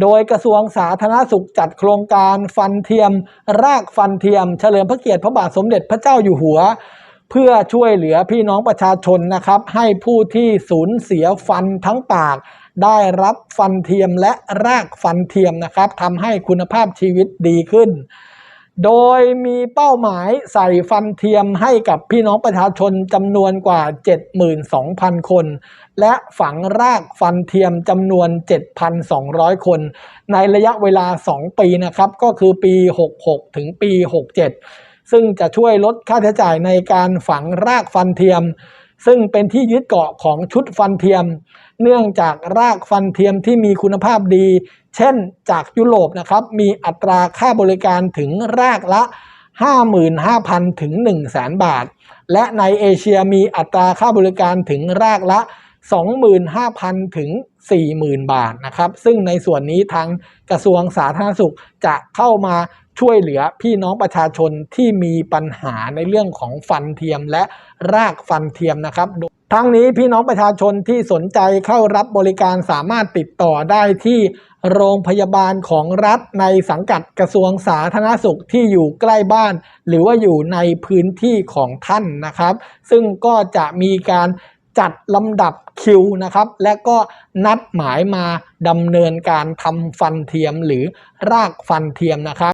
โดยกระทรวงสาธารณสุขจัดโครงการฟันเทียม รากฟันเทียม เฉลิมพระเกียรติพระบาทสมเด็จพระเจ้าอยู่หัว เพื่อช่วยเหลือพี่น้องประชาชนนะครับ ให้ผู้ที่สูญเสียฟันทั้งปาก ได้รับฟันเทียมและรากฟันเทียมนะครับทำให้คุณภาพชีวิตดีขึ้น โดยมีเป้าหมายใส่ฟันเทียมให้กับพี่น้องประชาชนจำนวนกว่า 72,000 คน และฝังรากฟันเทียมจำนวน 7,200 คน ในระยะเวลา 2 ปีนะครับ ก็คือปี 66 ถึงปี 67 ซึ่งจะช่วยลดค่าใช้จ่ายในการฝังรากฟันเทียม ซึ่งเป็นที่ยึดเกาะของชุดฟันเทียม เนื่องจากรากฟันเทียมที่มีคุณภาพดี เช่นจากยุโรปนะครับมีอัตราค่าบริการถึงรากละ 55,000 ถึง 1,000 0 บาท และในเอเชียมีอัตราค่าบริการถึงรากละ 25,000 ถึง 40,000 บาทนะครับ ซึ่งในส่วนนี้ทางกระทรวงสาธารณสุขจะเข้ามาช่วยเหลือพี่น้องประชาชนที่มีปัญหาในเรื่องของฟันเทียมและรากฟันเทียมนะครับทั้งนี้พี่น้องประชาชนที่สนใจเข้ารับบริการสามารถติดต่อได้ที่โรงพยาบาลของรัฐในสังกัดกระทรวงสาธารณสุขที่อยู่ใกล้บ้าน หรือว่าอยู่ในพื้นที่ของท่านนะครับ ซึ่งก็จะมีการ จัดลำดับคิวนะครับ และก็นัดหมายมาดำเนินการทำฟันเทียมหรือรากฟันเทียมนะครับ